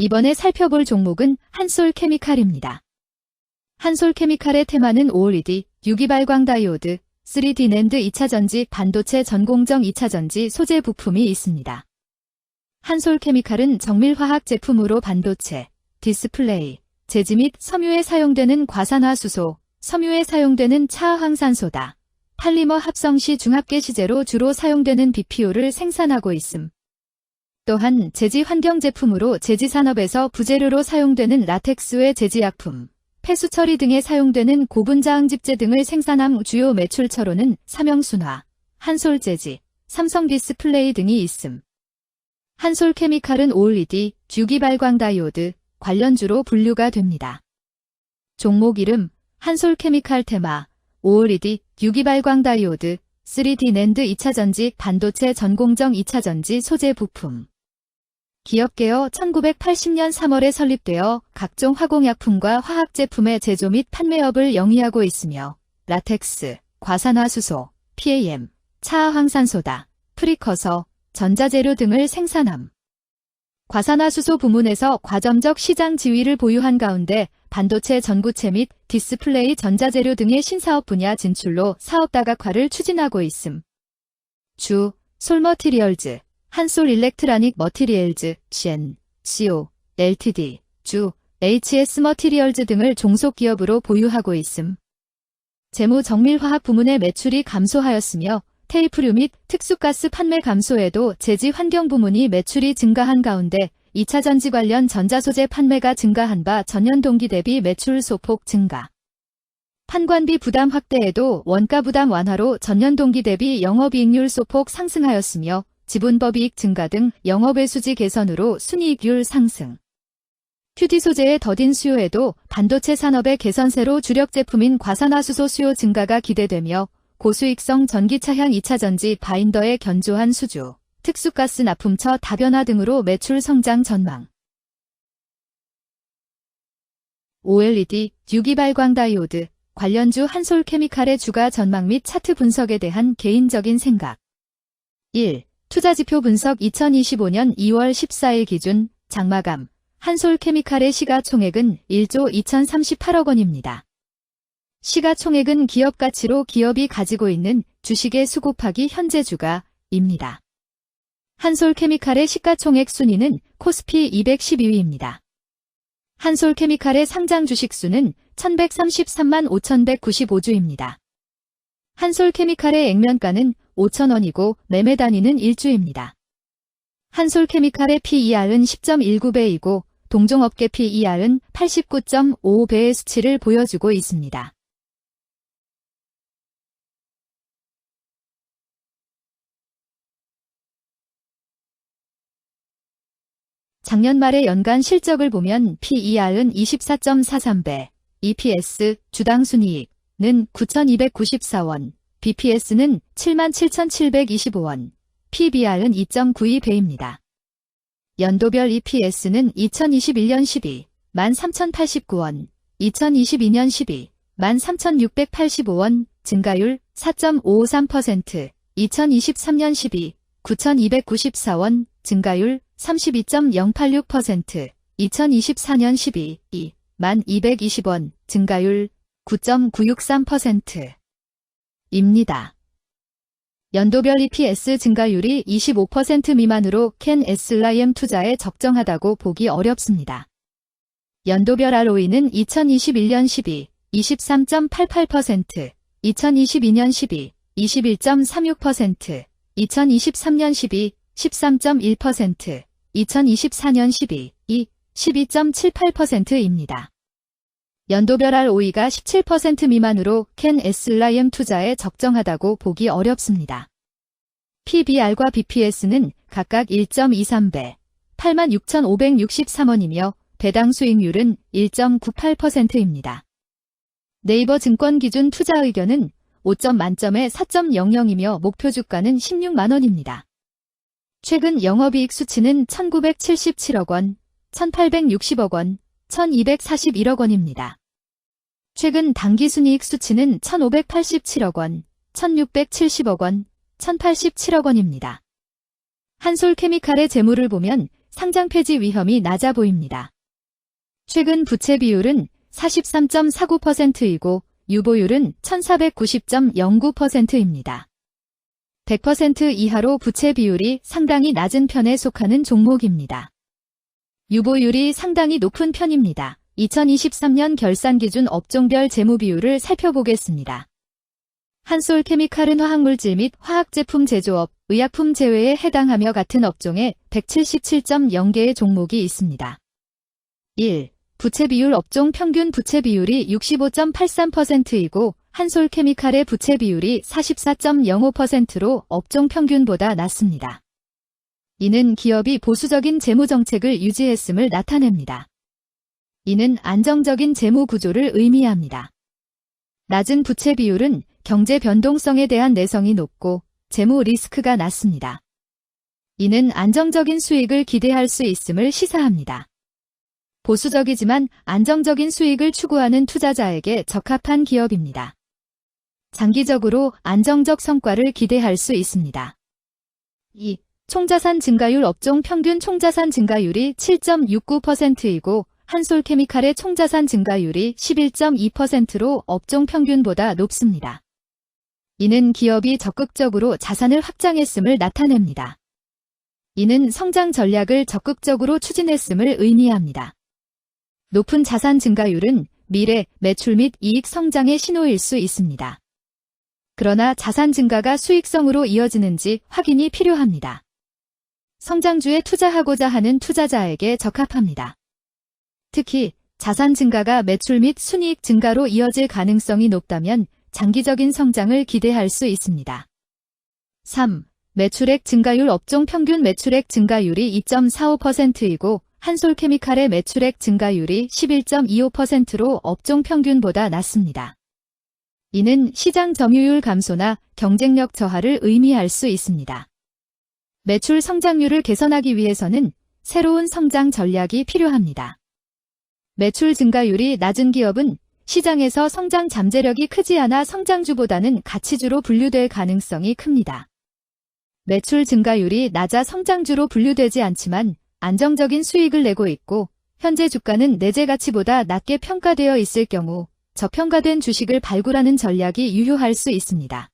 이번에 살펴볼 종목은 한솔 케미칼입니다. 한솔 케미칼의 테마는 OLED, 유기발광 다이오드, 3D 낸드 2차 전지, 반도체 전공정 2차 전지 소재 부품이 있습니다. 한솔 케미칼은 정밀화학 제품으로 반도체, 디스플레이, 제지 및 섬유에 사용되는 과산화수소, 섬유에 사용되는 차항산소다. 팔리머 합성 시 중합계 시제로 주로 사용되는 BPO를 생산하고 있음. 또한 제지 환경 제품으로 제지 산업에서 부재료로 사용되는 라텍스의 제지약품, 폐수 처리 등에 사용되는 고분자항 집재 등을 생산함 주요 매출처로는 삼형순화, 한솔재지, 삼성 디스플레이 등이 있음. 한솔 케미칼은 OLED, 주기발광 다이오드, 관련주로 분류가 됩니다. 종목 이름, 한솔 케미칼 테마, OLED, 유기발광 다이오드, 3D 낸드 2차 전지, 반도체 전공정 2차 전지 소재 부품. 기업개어 1980년 3월에 설립되어 각종 화공약품과 화학제품의 제조 및 판매업을 영위하고 있으며 라텍스, 과산화수소, PAM, 차항산소다, 프리커서, 전자재료 등을 생산함. 과산화수소 부문에서 과점적 시장 지위를 보유한 가운데 반도체 전구체 및 디스플레이 전자재료 등의 신사업 분야 진출로 사업 다각화를 추진하고 있음. 주, 솔머티리얼즈, 한솔 일렉트라닉 머티리얼즈, CN, CO, LTD, 주, HS 머티리얼즈 등을 종속기업으로 보유하고 있음. 재무 정밀화학 부문의 매출이 감소하였으며 테이프류 및 특수가스 판매 감소에도 제지 환경 부문이 매출이 증가한 가운데 2차 전지 관련 전자소재 판매가 증가한 바 전년 동기 대비 매출 소폭 증가. 판관비 부담 확대에도 원가 부담 완화로 전년 동기 대비 영업이익률 소폭 상승하였으며 지분법이익 증가 등 영업외수지 개선으로 순이익률 상승. 큐티 소재의 더딘 수요에도 반도체 산업의 개선세로 주력 제품인 과산화수소 수요 증가가 기대되며 고수익성 전기차향 2차 전지 바인더의 견조한 수주, 특수가스 납품처 다변화 등으로 매출 성장 전망. OLED, 유기발광 다이오드, 관련주 한솔 케미칼의 주가 전망 및 차트 분석에 대한 개인적인 생각. 1. 투자지표 분석 2025년 2월 14일 기준 장마감 한솔 케미칼의 시가총액은 1조 2038억 원입니다. 시가총액은 기업 가치로 기업이 가지고 있는 주식의 수 곱하기 현재 주가입니다. 한솔 케미칼의 시가총액 순위는 코스피 212위입니다. 한솔 케미칼의 상장 주식 수는 1133만 5195주입니다. 한솔 케미칼의 액면가는 5천원이고 매매 단위는 1주입니다. 한솔 케미칼의 PER은 10.19배이고 동종업계 PER은 89.55배의 수치를 보여주고 있습니다. 작년 말의 연간 실적을 보면 PER은 24.43배, EPS, 주당 순이익은 9,294원, BPS는 77,725원, PBR은 2.92배입니다. 연도별 EPS는 2021년 12, 13,089원, 2022년 12, 13,685원, 증가율 4.53%, 2023년 12, 9,294원, 증가율 32.086%, 2024년 12, 2, 1220원, 증가율 9.963%. 입니다. 연도별 EPS 증가율이 25% 미만으로 캔 에슬라이엠 투자에 적정하다고 보기 어렵습니다. 연도별 ROE는 2021년 12, 23.88%, 2022년 12, 21.36%, 2023년 12, 13.1%, 2024년 12, 2, 12.78%입니다. 연도별 ROE가 17% 미만으로 캔 에슬라이엠 투자에 적정하다고 보기 어렵습니다. PBR과 BPS는 각각 1.23배, 86,563원이며 배당 수익률은 1.98%입니다. 네이버 증권 기준 투자 의견은 5점 만점에 4.00이며 목표 주가는 16만원입니다. 최근 영업이익 수치는 1977억 원, 1860억 원, 1241억 원입니다. 최근 당기순이익 수치는 1587억 원, 1670억 원, 1087억 원입니다. 한솔 케미칼의 재물을 보면 상장 폐지 위험이 낮아 보입니다. 최근 부채 비율은 43.49%이고 유보율은 1490.09%입니다. 100% 이하로 부채 비율이 상당히 낮은 편에 속하는 종목입니다. 유보율이 상당히 높은 편입니다. 2023년 결산 기준 업종별 재무 비율을 살펴보겠습니다. 한솔 케미칼은 화학물질 및 화학제품 제조업, 의약품 제외에 해당하며 같은 업종에 177.0개의 종목이 있습니다. 1. 부채 비율 업종 평균 부채 비율이 65.83%이고 한솔 케미칼의 부채 비율이 44.05%로 업종 평균보다 낮습니다. 이는 기업이 보수적인 재무 정책을 유지했음을 나타냅니다. 이는 안정적인 재무 구조를 의미합니다. 낮은 부채 비율은 경제 변동성에 대한 내성이 높고 재무 리스크가 낮습니다. 이는 안정적인 수익을 기대할 수 있음을 시사합니다. 보수적이지만 안정적인 수익을 추구하는 투자자에게 적합한 기업입니다. 장기적으로 안정적 성과를 기대할 수 있습니다. 2. 총자산 증가율 업종 평균 총자산 증가율이 7.69%이고 한솔케미칼의 총자산 증가율이 11.2%로 업종 평균보다 높습니다. 이는 기업이 적극적으로 자산을 확장했음을 나타냅니다. 이는 성장 전략을 적극적으로 추진했음을 의미합니다. 높은 자산 증가율은 미래, 매출 및 이익 성장의 신호일 수 있습니다. 그러나 자산 증가가 수익성으로 이어지는지 확인이 필요합니다. 성장주에 투자하고자 하는 투자자에게 적합합니다. 특히 자산 증가가 매출 및 순이익 증가로 이어질 가능성이 높다면 장기적인 성장을 기대할 수 있습니다. 3. 매출액 증가율 업종 평균 매출액 증가율이 2.45%이고 한솔케미칼의 매출액 증가율이 11.25%로 업종 평균보다 낮습니다. 이는 시장 점유율 감소나 경쟁력 저하를 의미할 수 있습니다. 매출 성장률을 개선하기 위해서는 새로운 성장 전략이 필요합니다. 매출 증가율이 낮은 기업은 시장에서 성장 잠재력이 크지 않아 성장주보다는 가치주로 분류될 가능성이 큽니다. 매출 증가율이 낮아 성장주로 분류되지 않지만 안정적인 수익을 내고 있고 현재 주가는 내재 가치보다 낮게 평가되어 있을 경우 저평가된 주식을 발굴하는 전략이 유효할 수 있습니다.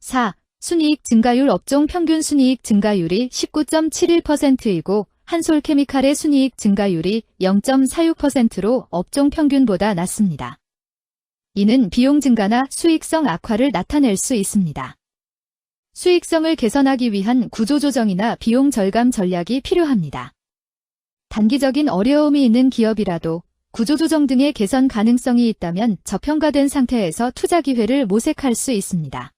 4. 순이익 증가율 업종 평균 순이익 증가율이 19.71%이고 한솔케미칼의 순이익 증가율이 0.46%로 업종 평균보다 낮습니다. 이는 비용 증가나 수익성 악화를 나타낼 수 있습니다. 수익성을 개선하기 위한 구조조정이나 비용 절감 전략이 필요합니다. 단기적인 어려움이 있는 기업이라도 구조조정 등의 개선 가능성이 있다면 저평가된 상태에서 투자 기회를 모색할 수 있습니다.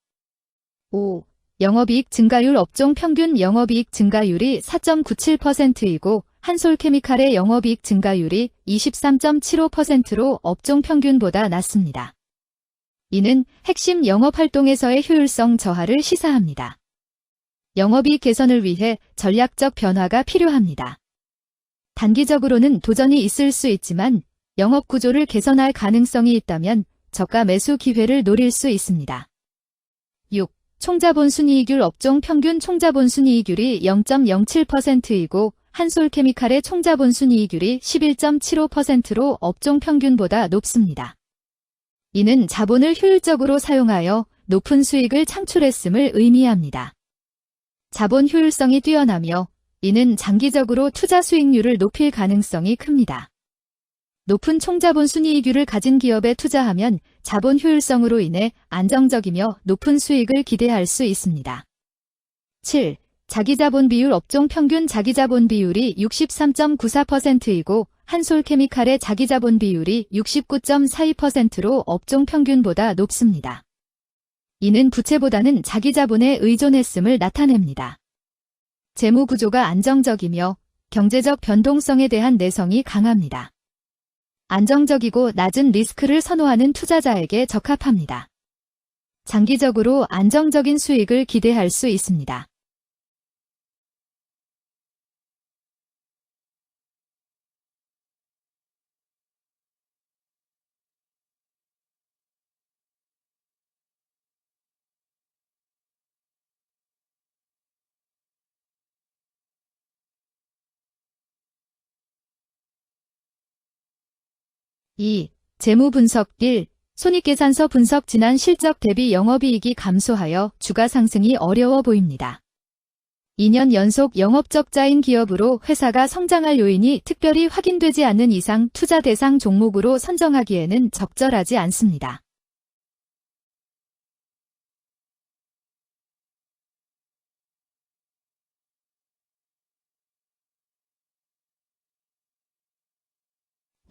5. 영업이익 증가율 업종 평균 영업이익 증가율이 4.97%이고 한솔케미칼의 영업이익 증가율이 23.75%로 업종 평균보다 낮습니다. 이는 핵심 영업활동에서의 효율성 저하를 시사합니다. 영업이익 개선을 위해 전략적 변화가 필요합니다. 단기적으로는 도전이 있을 수 있지만 영업 구조를 개선할 가능성이 있다면 저가 매수 기회를 노릴 수 있습니다. 6. 총자본 순이익률 업종 평균 총자본 순이익률이 0.07%이고 한솔케미칼의 총자본 순이익률이 11.75%로 업종 평균보다 높습니다. 이는 자본을 효율적으로 사용하여 높은 수익을 창출했음을 의미합니다. 자본 효율성이 뛰어나며 이는 장기적으로 투자 수익률을 높일 가능성이 큽니다. 높은 총자본 순이익률을 가진 기업에 투자하면 자본 효율성으로 인해 안정적이며 높은 수익을 기대할 수 있습니다. 7. 자기자본 비율 업종 평균 자기자본 비율이 63.94%이고 한솔케미칼의 자기자본 비율이 69.42%로 업종 평균보다 높습니다. 이는 부채보다는 자기자본에 의존했음을 나타냅니다. 재무 구조가 안정적이며 경제적 변동성에 대한 내성이 강합니다. 안정적이고 낮은 리스크를 선호하는 투자자에게 적합합니다. 장기적으로 안정적인 수익을 기대할 수 있습니다. 2. 재무 분석 1. 손익계산서 분석 지난 실적 대비 영업이익이 감소하여 주가 상승이 어려워 보입니다. 2년 연속 영업적자인 기업으로 회사가 성장할 요인이 특별히 확인되지 않는 이상 투자 대상 종목으로 선정하기에는 적절하지 않습니다.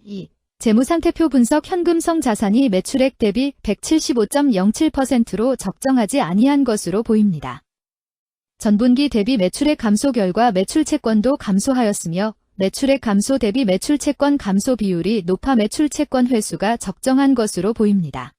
이 재무상태표 분석 현금성 자산이 매출액 대비 175.07%로 적정하지 아니한 것으로 보입니다. 전분기 대비 매출액 감소 결과 매출 채권도 감소하였으며 매출액 감소 대비 매출 채권 감소 비율이 높아 매출 채권 회수가 적정한 것으로 보입니다.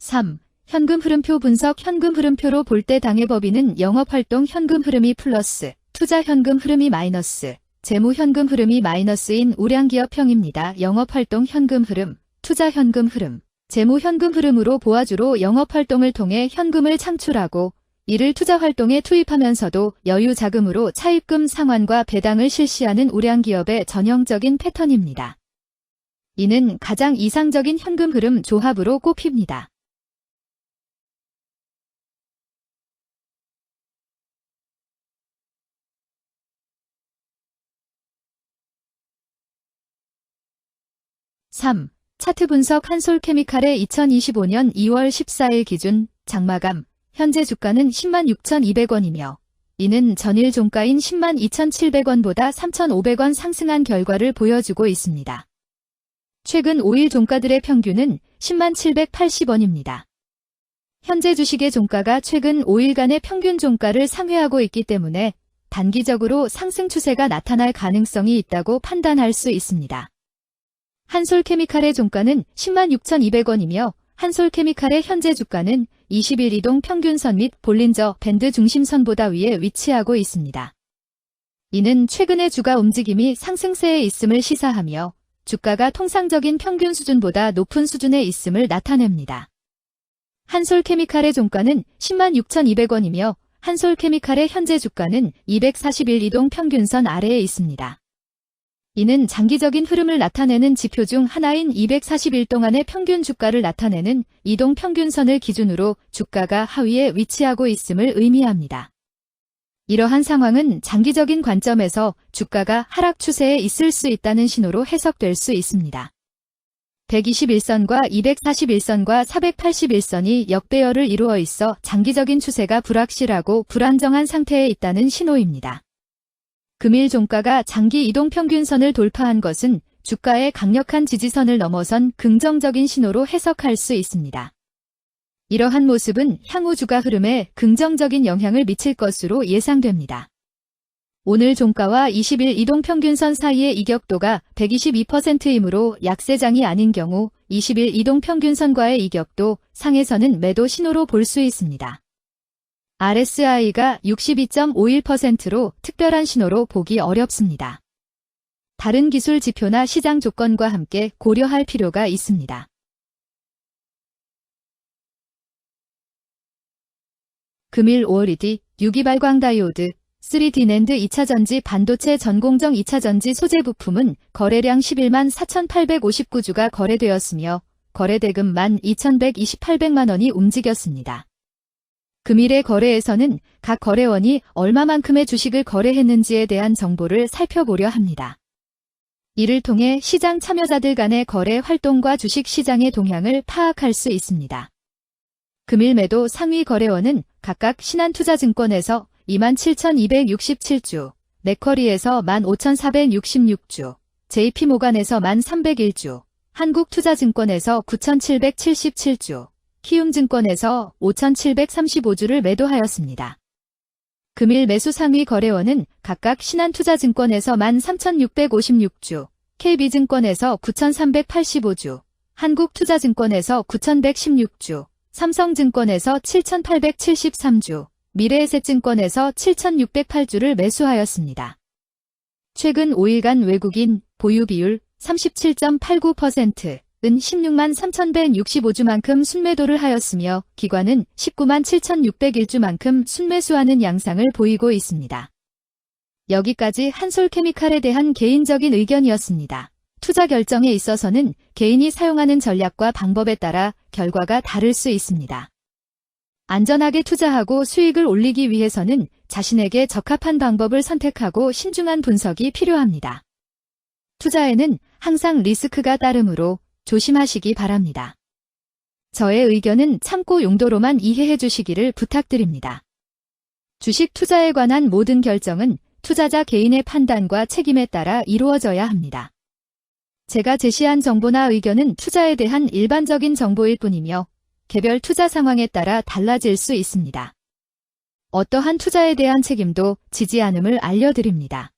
(3) 현금 흐름표 분석 현금 흐름표로 볼 때 당해 법인은 영업활동 현금 흐름이 플러스, 투자 현금 흐름이 마이너스, 재무 현금 흐름이 마이너스인 우량기업형입니다. 영업활동 현금 흐름, 투자 현금 흐름, 재무 현금 흐름으로 보아주로 영업활동을 통해 현금을 창출하고 이를 투자활동에 투입하면서도 여유 자금으로 차입금 상환과 배당을 실시하는 우량기업의 전형적인 패턴입니다. 이는 가장 이상적인 현금 흐름 조합으로 꼽힙니다. (3) 차트 분석 한솔케미칼의 2025년 2월 14일 기준 장마감 현재 주가는 10만 6,200원이며 이는 전일 종가인 10만 2,700원보다 3,500원 상승한 결과를 보여주고 있습니다. 최근 5일 종가들의 평균은 10만 780원입니다. 현재 주식의 종가가 최근 5일간의 평균 종가를 상회하고 있기 때문에 단기적으로 상승 추세가 나타날 가능성이 있다고 판단할 수 있습니다. 한솔케미칼의 종가는 10만 6,200원이며 한솔케미칼의 현재 주가는 20일 이동 평균선 및 볼린저 밴드 중심선보다 위에 위치하고 있습니다. 이는 최근의 주가 움직임이 상승세에 있음을 시사하며 주가가 통상적인 평균 수준보다 높은 수준에 있음을 나타냅니다. 한솔케미칼의 종가는 10만 6,200원이며 한솔케미칼의 현재 주가는 241 이동 평균선 아래에 있습니다. 이는 장기적인 흐름을 나타내는 지표 중 하나인 241 동안의 평균 주가를 나타내는 이동 평균선을 기준으로 주가가 하위에 위치하고 있음을 의미합니다. 이러한 상황은 장기적인 관점에서 주가가 하락 추세에 있을 수 있다는 신호로 해석될 수 있습니다. 121선과 241선과 481선이 역배열을 이루어 있어 장기적인 추세가 불확실하고 불안정한 상태에 있다는 신호입니다. 금일 종가가 장기 이동 평균선을 돌파한 것은 주가의 강력한 지지선을 넘어선 긍정적인 신호로 해석할 수 있습니다. 이러한 모습은 향후 주가 흐름에 긍정적인 영향을 미칠 것으로 예상됩니다. 오늘 종가와 20일 이동평균선 사이의 이격도가 122%이므로 약세장이 아닌 경우 20일 이동평균선과의 이격도 상에서는 매도 신호로 볼 수 있습니다. RSI가 62.51%로 특별한 신호로 보기 어렵습니다. 다른 기술 지표나 시장 조건과 함께 고려할 필요가 있습니다. 금일 5월 2디 유기발광 다이오드 3D 낸드 2차전지 반도체 전공정 2차전지 소재 부품은 거래량 11만 4,859주가 거래되었으며 거래대금 12,128백만 원이 움직였습니다. 금일의 거래에서는 각 거래원이 얼마만큼의 주식을 거래했는지에 대한 정보를 살펴보려 합니다. 이를 통해 시장 참여자들 간의 거래 활동과 주식 시장의 동향을 파악할 수 있습니다. 금일 매도 상위 거래원은 각각 신한투자증권에서 27,267주, 맥커리에서 15,466주, JP모간에서 1,301주, 한국투자증권에서 9,777주, 키움증권에서 5,735주를 매도하였습니다. 금일 매수 상위 거래원은 각각 신한투자증권에서 13,656주, KB증권에서 9,385주, 한국투자증권에서 9,116주, 삼성증권에서 7,873주, 미래에셋증권에서 7,608주를 매수하였습니다. 최근 5일간 외국인 보유 비율 37.89%, 은 16만 3,165주만큼 순매도를 하였으며 기관은 19만 7,601주만큼 순매수하는 양상을 보이고 있습니다. 여기까지 한솔케미칼에 대한 개인적인 의견이었습니다. 투자 결정에 있어서는 개인이 사용하는 전략과 방법에 따라 결과가 다를 수 있습니다. 안전하게 투자하고 수익을 올리기 위해서는 자신에게 적합한 방법을 선택하고 신중한 분석이 필요합니다. 투자에는 항상 리스크가 따르므로 조심하시기 바랍니다. 저의 의견은 참고 용도로만 이해해 주시기를 부탁드립니다. 주식 투자에 관한 모든 결정은 투자자 개인의 판단과 책임에 따라 이루어져야 합니다. 제가 제시한 정보나 의견은 투자에 대한 일반적인 정보일 뿐이며 개별 투자 상황에 따라 달라질 수 있습니다. 어떠한 투자에 대한 책임도 지지 않음을 알려드립니다.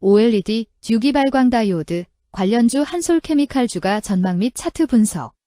OLED, 유기발광 다이오드, 관련주 한솔케미칼주가 전망 및 차트 분석